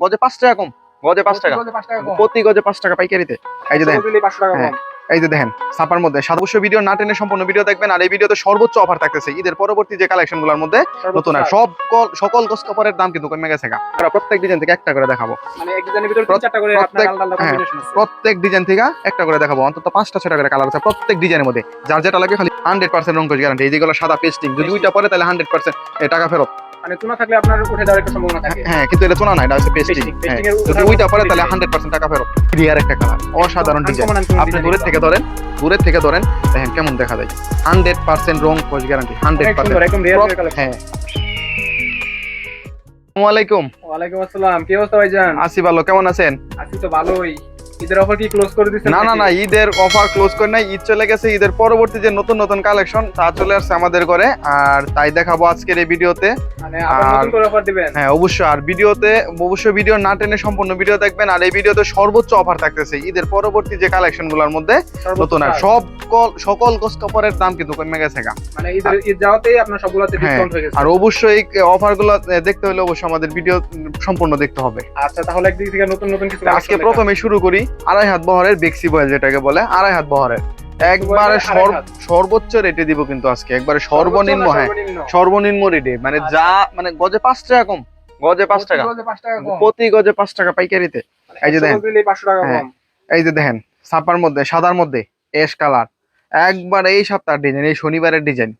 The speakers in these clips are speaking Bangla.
গজে পাঁচ টাকা কম গজে পাঁচ টাকা। প্রতি গজে পাঁচ টাকা পাইকারিতে। এই যে দেখেন। হ্যাঁ। এই যে দেখেন ছাপার মধ্যে। সাতাবশ্য ভিডিও না টেনে সম্পূর্ণ ভিডিও দেখবেন আর এই ভিডিওতে সর্বোচ্চ অফার থাকতেছে ঈদের পরবর্তী যে কালেকশনগুলোর মধ্যে নতুন আর সব সকল গোস কাপড়ের দাম কিন্তু কমে গেছে আমরা প্রত্যেক ডিজাইন থেকে একটা করে দেখাবো। মানে প্রত্যেক- হ্যাঁ। প্রত্যেক ডিজাইন থেকে একটা করে দেখাবো। অন্তত পাঁচটা ছটা করে কালার আছে প্রত্যেক ডিজাইনের মধ্যে। যার যেটা লাগবে খালি হান্ড্রেড পার্সেন্ট রঙ্কশ গ্যারান্টি এই যেগুলো সাদা পেস্টিং যদি ওইটা পরে তাহলে হান্ড্রেড পার্সেন্ট টাকা ফেরত। মানে চুনা থাকলে আপনার উঠে যাওয়ার একটা সম্ভাবনা থাকে। হ্যাঁ কিন্তু এটা না এটা হচ্ছে পেস্টিং pasting এর যদি ওঠার ওইটা পরে তাহলে design। হান্ড্রেড পার্সেন্ট টাকা ফেরত। ক্লিয়ার একটা কালার অসাধারণ ডিজাইন আপনি থেকে ধরেন দূরের থেকে ধরেন দেখেন কেমন দেখা যায়। হান্ড্রেড পার্সেন্ট রং কোচ গ্যারান্টি হান্ড্রেড অনেক পার্সেন্ট সুন্দর, একদম rare rare collection। হ্যাঁ। আসসালামাইকুম আসসালাম কি অবস্থা ভাইজান? আসি ভালো কেমন আছেন? আছি তো ভালোই। ঈদের অফার কি ক্লোজ করে দিচ্ছেন না না না ঈদের অফার ক্লোজ করে নাই ঈদ চলে গেছে ঈদের পরবর্তী যে নতুন নতুন কালেকশন তা চলে আসছে আমাদের ঘরে আর তাই দেখাবো আজকের এই ভিডিওতে। মানে আর- অফার দিবেন? হ্যাঁ অবশ্যই আর ভিডিওতে অবশ্যই ভিডিও না টেনে সম্পূর্ণ ভিডিও দেখবেন আর এই ভিডিওতে সর্বোচ্চ অফার থাকতেছে ঈদের পরবর্তী যে মধ্যে নতুন আর সব সকল গোস কাপড়ের দাম কিন্তু কমে গেছে গা। মানে ঈদের ঈদ যাওয়াতেই আপনার সবগুলোতে হ্যাঁ, ডিসকাউন্ট হয়ে গেছে। আর অবশ্যই অফারগুলো দেখতে হলে অবশ্যই আমাদের ভিডিও সম্পূর্ণ দেখতে হবে। আচ্ছা তাহলে একদিক থেকে নতুন নতুন কিছু আজকে প্রথমে শুরু করি আড়াই হাত বহরের বেক্সি বয়েল যেটাকে বলে আড়াই হাত বহরের একবারে। সর্বোচ্চ রেটে দিব কিন্তু আজকে একবারে সর্বনিম্ন হ্যাঁ সর্বনিম্ন? রেটে মানে আচ্ছা। যা মানে গজে পাঁচ টাকা কম গজে পাঁচ টাকা প্রতি গজে পাঁচ টাকা পাইকারিতে এই যে দেখেন। হ্যাঁ। এই যে দেখেন ছাপার মধ্যে সাদার মধ্যে এস কালার একবার এই সপ্তাহের ডিজাইন এই শনিবারের ডিজাইন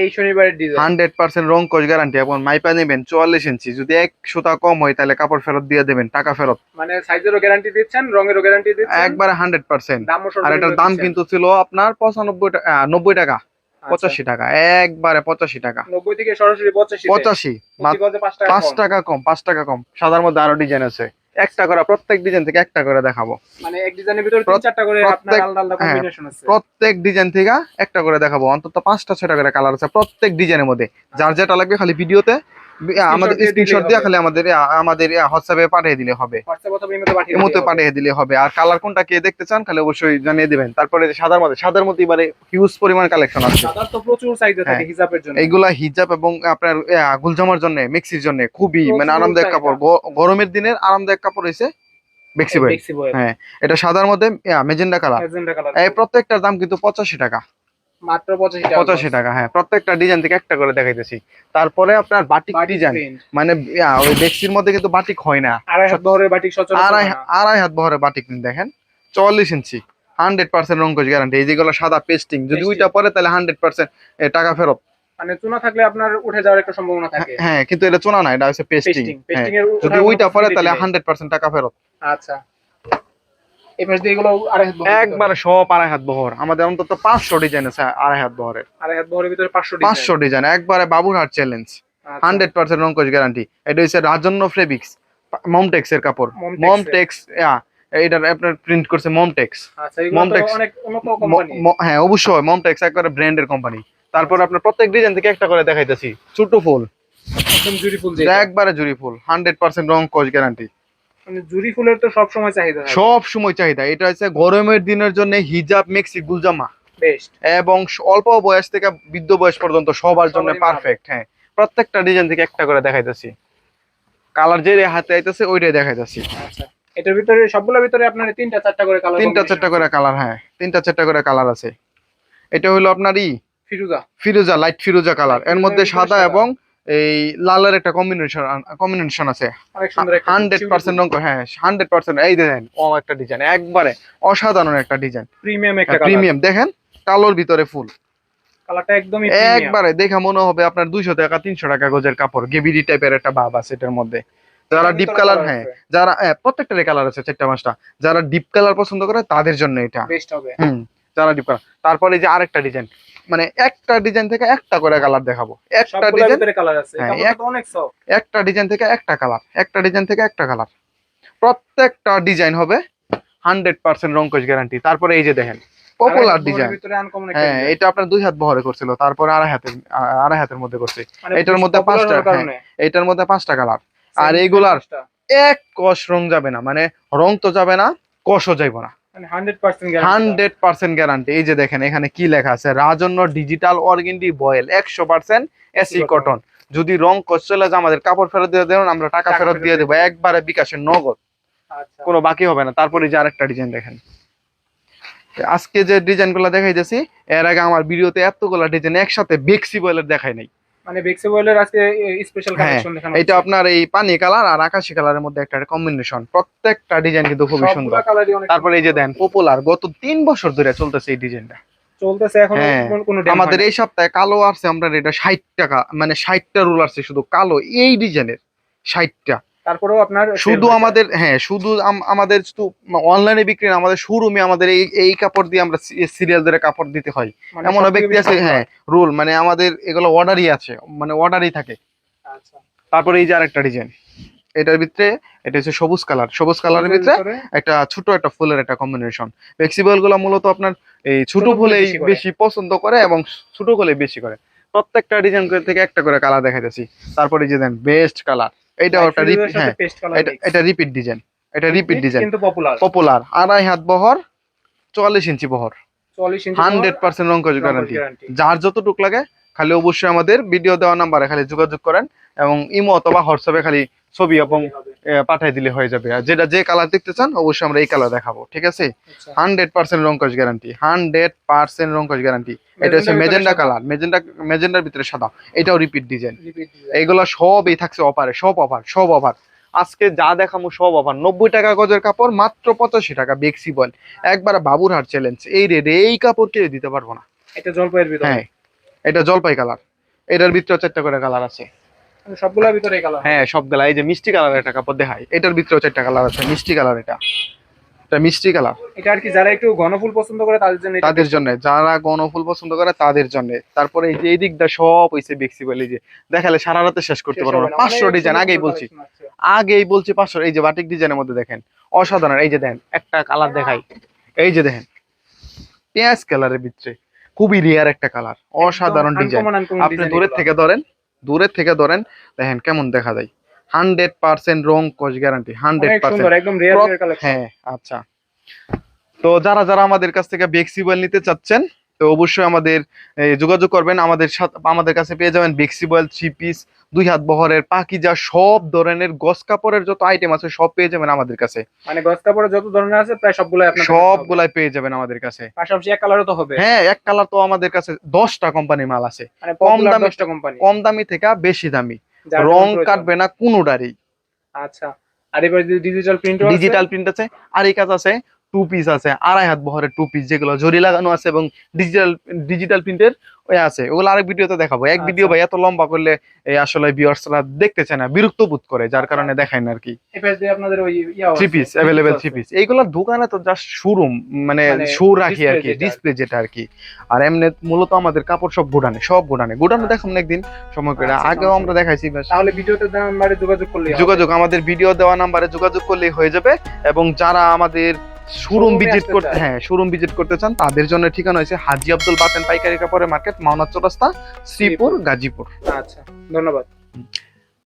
এই শনিবারের ডিজাইন হান্ড্রেড পার্সেন্ট রং কোচ গ্যারান্টি এবং মাইপা নেবেন চুয়াল্লিশ ইঞ্চি। যদি এক সুতা কম হয় তাহলে কাপড় ফেরত দিয়ে দেবেন টাকা ফেরত। মানে সাইজেরও গ্যারান্টি দিচ্ছেন রঙেরও গ্যারান্টি দিচ্ছেন? একবারে হান্ড্রেড পার্সেন্ট। আর এটার দাম কিন্তু ছিল আপনার পঁচানব্বই টাকা নব্বই টাকা আচ্ছা। পঁচাশি টাকা একবারে পঁচাশি টাকা। নব্বই থেকে সরাসরি পঁচাশি পঁচাশি পাঁচ টাকা কম। টাকা কম পাঁচ টাকা কম। সাদার মধ্যে আরও ডিজাইন আছে। একটা করে প্রত্যেক ডিজাইন থেকে একটা করে দেখাবো। মানে এক ডিজাইনের ভিতরে তিন প্রত্যেক- চারটা করে আপনার আলাদা আলাদা হ্যাঁ, কম্বিনেশন আছে। প্রত্যেক ডিজাইন থেকে একটা করে দেখাবো। অন্তত পাঁচটা ছয়টা করে কালার আছে প্রত্যেক ডিজাইনের মধ্যে। যার যেটা লাগবে খালি ভিডিওতে আমাদের স্ক্রিনশট দিয়ে খালি আমাদের আমাদের হোয়াটসঅ্যাপে পাঠিয়ে দিলে হবে। হোয়াটসঅ্যাপ অথবা পাঠিয়ে দিলে হবে। আর কালার কোনটা কে দেখতে চান খালি অবশ্যই জানিয়ে দিবেন। তারপরে যে সাদার মধ্যে সাদার মধ্যে এবারে হিউজ পরিমাণ কালেকশন আছে। সাদার তো প্রচুর চাহিদা থাকে হ্যাঁ। হিসাবের জন্য। এইগুলা হিজাব এবং আপনার গুলজামার জন্য মেক্সির জন্য খুবই মানে আরামদায়ক কাপড়। গরমের দিনের আরামদায়ক কাপড় হয়েছে বেক্সি বয় বয়েল হ্যাঁ। এটা সাদার মধ্যে মেজেন্ডা কালার ম্যাজেন্টা কালার এই প্রত্যেকটার দাম কিন্তু পঁচাশি টাকা। মাত্র পঁচাশি টাকা হ্যাঁ প্রত্যেকটা ডিজাইন থেকে একটা করে দেখাইতেছি। তারপরে আপনার বাটিক বাটিক ডিজাইন মানে ওই বেক্সির মধ্যে কিন্তু বাটিক হয় না। আড়াই হাত বহরের বাটিক আড়াই আড়াই হাত বহরে বাটিক দেখেন। চল্লিশ ইঞ্চি হান্ড্রেড পার্সেন্ট রঙ্কজ গ্যারান্টি এই যেগুলো সাদা পেস্টিং যদি ওইটা পরে তাহলে হান্ড্রেড পার্সেন্ট টাকা ফেরত। মানে চুনা থাকলে আপনার উঠে যাওয়ার একটা সম্ভাবনা থাকে। হ্যাঁ কিন্তু এটা চোনা না এটা হচ্ছে পেস্টিং এর যদি ওইটা পরে তাহলে হান্ড্রেড পার্সেন্ট টাকা ফেরত। আচ্ছা। এই পাশ দিয়ে এগুলো আড়াই হাত একবারে সব আড়াই হাত বহর। আমাদের অন্তত পাঁচশো ডিজাইন আছে আড়াই হাত বহরের। আড়াই হাত বহরের ভিতরে 500 ডিজাইন পাঁচশো ডিজাইন একবারে বাবুরহাট চ্যালেঞ্জ। হান্ড্রেড পার্সেন্ট রঙ্কজ গ্যারান্টি এটা হচ্ছে রাজন্য ফেব্রিক্স মমটেক্স এর কাপড়। মমটেক্স এটা আপনার প্রিন্ট করছে মমটেক্স আচ্ছা কোম্পানি হ্যাঁ অবশ্যই মমটেক্স একবারে ব্র্যান্ডের কোম্পানি তারপর আপনার প্রত্যেক ডিজাইন থেকে একটা করে দেখাইতেছি। ছোট ফুল। একবারে জুরি ফুল হান্ড্রেড পার্সেন্ট রং কোচ গ্যারান্টি মানে জুরি ফুলের তো সব সময় চাহিদা সব সময় চাহিদা। এটা হচ্ছে গরমের দিনের জন্য হিজাব মেক্সি গুলজামা। বেস্ট এবং অল্প বয়স থেকে বৃদ্ধ বয়স পর্যন্ত সবার জন্য পারফেক্ট হ্যাঁ। প্রত্যেকটা ডিজাইন থেকে একটা করে দেখাইতেছি। কালার যে হাতে আইতেছে ওইটাই দেখাইতেছি। আচ্ছা। এটার ভিতরে সবগুলোর ভিতরে আপনার তিনটা চারটা করে কালার তিনটা চারটা করে কালার হ্যাঁ। তিনটা চারটা করে কালার আছে। এটা হলো আপনার ই? ফিরুজা। ফিরোজা লাইট ফিরোজা কালারের মধ্যে সাদা। এবং এই লালের একটা কম্বিনেশন কম্বিনেশন আছে। হান্ড্রেড পার্সেন্ট রঙ হ্যাঁ হান্ড্রেড পার্সেন্ট এই দেখেন ও একটা ডিজাইন একবারে অসাধারণ একটা ডিজাইন প্রিমিয়াম একটা প্রিমিয়াম দেখেন কালোর ভিতরে ফুল। কালারটা একদমই একবারে দেখে মনে হবে আপনার দুইশো টাকা তিনশো টাকা গজের কাপড় গেবিডি টাইপের একটা ভাব আছে এটার মধ্যে। যারা ডিপ কালার হ্যাঁ যারা হ্যাঁ, প্রত্যেকটারই কালার আছে চারটা পাঁচটা। যারা ডিপ কালার পছন্দ করে তাদের জন্য এটা। বেস্ট হবে। হুম যারা ডিপ কালার তারপরে যে আরেকটা ডিজাইন মানে একটা ডিজাইন থেকে একটা করে কালার দেখাবো। একটা ডিজাইন ভিতরে কালার আছে। হ্যাঁ, তো অনেক সফট একটা ডিজাইন থেকে একটা কালার একটা ডিজাইন থেকে একটা কালার প্রত্যেকটা ডিজাইন হবে হান্ড্রেড পার্সেন্ট রঙ্কশ গ্যারান্টি তারপরে এই যে দেখেন পপুলার ডিজাইন ভিতরে আনকমন একটা হ্যাঁ এটা আপনার দুই হাত বহরে করছিল তারপরে আড়াই হাতের আড়াই হাতের মধ্যে করছে। মানে এটার মধ্যে পাঁচটা, এটার মধ্যে পাঁচটা কালার আর এইগুলার এক কষ রং যাবে না মানে রং তো যাবে না কষও যাইব না। 100% guarantee হান্ড্রেড পার্সেন্ট গ্যারান্টি এই যে দেখেন এখানে কি লেখা আছে? রাজন্য ডিজিটাল অর্গেন্ডি বয়েল একশো পার্সেন্ট এসি কটন যদি রং কষ্ট চলে যায় আমাদের কাপড় ফেরত দিয়ে দেবেন আমরা টাকা ফেরত দিয়ে দেবো। একবারে বিকাশের নগদ। আচ্ছা। কোনো বাকি হবে না। তারপরে যে আরেকটা ডিজাইন দেখেন। আজকে যে ডিজাইনগুলা দেখাইতেছি এর আগে আমার ভিডিওতে এতগুলা ডিজাইন একসাথে বেক্সি বয়েলের দেখাই নাই। মানে বেক্সি বয়েলের আজকে স্পেশাল হ্যাঁ, কালেকশন দেখানো এটা আপনার এই পানি কালার আর আকাশি কালারের মধ্যে একটা কম্বিনেশন প্রত্যেকটা ডিজাইন কিন্তু খুবই সুন্দর। তারপর তারপরে এই যে দেন পপুলার গত তিন বছর ধরে চলতেছে এই ডিজাইনটা চলতেছে এখন হ্যাঁ, কোনো আমাদের এই সপ্তাহে কালো আসছে আমরা এটা ষাট টাকা মানে ষাটটা রুল আসছে শুধু কালো এই ডিজাইনের ষাটটা। তারপরেও আপনার শুধু আমাদের হ্যাঁ শুধু আম- আমাদের শুধু অনলাইনে বিক্রি না আমাদের শোরুমে আমাদের এই এই কাপড় দিয়ে আমরা সিরিয়াল ধরে কাপড় দিতে হয়। মানে এমন ব্যক্তি আছে হ্যাঁ রুল মানে আমাদের এগুলো অর্ডারই আছে মানে অর্ডারই থাকে। আচ্ছা। তারপরে এই যে আরেকটা ডিজাইন এটার ভিতরে এটা হচ্ছে সবুজ কালার সবুজ কালারের ভিতরে একটা ছোট একটা ফুলের একটা কম্বিনেশন ফ্লেক্সিবলগুলো মূলত আপনার এই ছোট ফুলেই বেশি পছন্দ করে এবং ছোট ফুলে বেশি করে। প্রত্যেকটা ডিজাইন থেকে একটা করে কালার দেখাইতেছি। তারপরে যে দেন বেস্ট কালার এইটাও একটা রিপিট হ্যাঁ এটা এটা রিপিট ডিজাইন এটা রিপিট ডিজাইন কিন্তু পপুলার পপুলার আড়াই হাত বহর চুয়াল্লিশ ইঞ্চি বহর। 40 inch hundred percent guarantee guarantee যার যতটুক লাগে খালি অবশ্যই আমাদের ভিডিও দেওয়া নাম্বারে খালি যোগাযোগ করেন এবং ইমো অথবা হোয়াটসঅ্যাপে খালি ছবি এবং পাঠিয়ে দিলে হয়ে যাবে। আর যেটা যে কালার দেখতে চান অবশ্যই আমরা এই কালার দেখাবো ঠিক আছে? আচ্ছা। হান্ড্রেড পার্সেন্ট রঙ্কজ গ্যারান্টি হান্ড্রেড পার্সেন্ট রঙ্কজ গ্যারান্টি এটা হচ্ছে মেজেন্ডা কালার মেজেন্ডা মেজেন্ডার ভিতরে সাদা। এটাও রিপিট ডিজাইন এইগুলো সবই থাকছে অফারে সব অফার সব অফার আজকে যা দেখামো সব অফার নব্বই টাকা গজের কাপড় মাত্র পঁচাশি টাকা বেক্সি বল একবার বাবুরহাট চ্যালেঞ্জ এই রে এই কাপড় কেউ দিতে পারব না। এটা জলপাইয়ের ভিতরে? হ্যাঁ। এটা জলপাই কালার। এটার ভিতরে চারটা করে কালার আছে। মানে সবগুলোর ভিতরে কালার হ্যাঁ সবগুলা। এই যে মিষ্টি কালার একটা কাপড় দেখায় এটার ভিতরেও চারটা কালার আছে। মিষ্টি কালার এটা। এটা মিষ্টি কালার। এটা আর কি যারা একটু ঘনফুল পছন্দ করে তাদের জন্য তাদের জন্য। যারা গণফুল পছন্দ করে তাদের জন্য। তারপরে এই যে এই দিকটা সব হইছে বেক্সি বলে যে দেখালে সারা রাতে শেষ করতে পারব না। না। পাঁচশো ডিজাইন আগেই বলছি। আগেই বলছি পাঁচশো। এই যে বাটিক ডিজাইনের মধ্যে দেখেন। অসাধারণ। এই যে দেখেন একটা কালার দেখাই। এই যে দেখেন পেঁয়াজ কালারের ভিতরে। খুবই রেয়ার একটা কালার অসাধারণ ডিজাইন আপনি দূরের থেকে ধরেন দূরের থেকে ধরেন দেখেন কেমন দেখা যায়। হান্ড্রেড পার্সেন্ট রং কস গ্যারান্টি হান্ড্রেড পার্সেন্ট। হ্যাঁ আচ্ছা। তো যারা যারা আমাদের কাছ থেকে বেক্সিবল নিতে চাচ্ছেন তো অবশ্যই আমাদের যোগাযোগ করবেন। আমাদের সাথে আমাদের কাছে পেয়ে যাবেন বেক্সিবল থ্রি পিস দুই হাত বহরের পাকিজা সব ধরনের গস কাপড়ের যত আইটেম আছে সব পেয়ে যাবেন আমাদের কাছে। মানে গস কাপড়ে যত ধরনের আছে প্রায় সবগুলাই আপনার সবগুলাই পেয়ে যাবেন আমাদের কাছে। পাশাপাশি এক কালারও তো হবে। হ্যাঁ এক কালার তো আমাদের কাছে দশটা কোম্পানির মাল আছে। মানে কম দামে দামে- 10টা কোম্পানি কম দামি থেকে বেশি দামি। রং কাটবে না কোনোটারই। আচ্ছা। আর এবার ডিজিটাল প্রিন্ট ডিজিটাল প্রিন্ট আছে। আর এই কাজ আছে টু পিস আছে আড়াই হাত বহরের টু পিস যেগুলো জরি লাগানো আছে এবং ডিজিটাল ডিজিটাল প্রিন্টের ওই আছে। ওগুলো আরেক ভিডিওতে দেখাবো। এক আচ্ছা। ভিডিও ভাই এত লম্বা করলে এই আসলে ভিউয়ার্সরা দেখতে চায় না বিরক্ত বোধ করে যার কারণে দেখায় না আর কি। আপনাদের ওই three piece available three piece এইগুলোর দোকানে তো জাস্ট শোরুম মানে মানে শো রাখি আর কি ডিসপ্লে যেটা। আর কি। আর এমনি মূলত আমাদের কাপড় সব গোডানে সব গোডানে। গোডানে দেখাম একদিন সময় করে। আচ্ছা, আগেও আমরা দেখাইছি তাহলে ভিডিওতে নাম্বারে যোগাযোগ করলে যোগাযোগ আমাদের ভিডিও দেওয়া নাম্বারে যোগাযোগ করলেই হয়ে যাবে। এবং যারা আমাদের শোরুম ভিজিট করতে হ্যাঁ শোরুম ভিজিট করতে চান। তাদের জন্য ঠিকানা হয়েছে হাজি আব্দুল বাতেন পাইকারি কাপড়ের মার্কেট মাওনা চৌরাস্তা শ্রীপুর গাজীপুর। আচ্ছা ধন্যবাদ।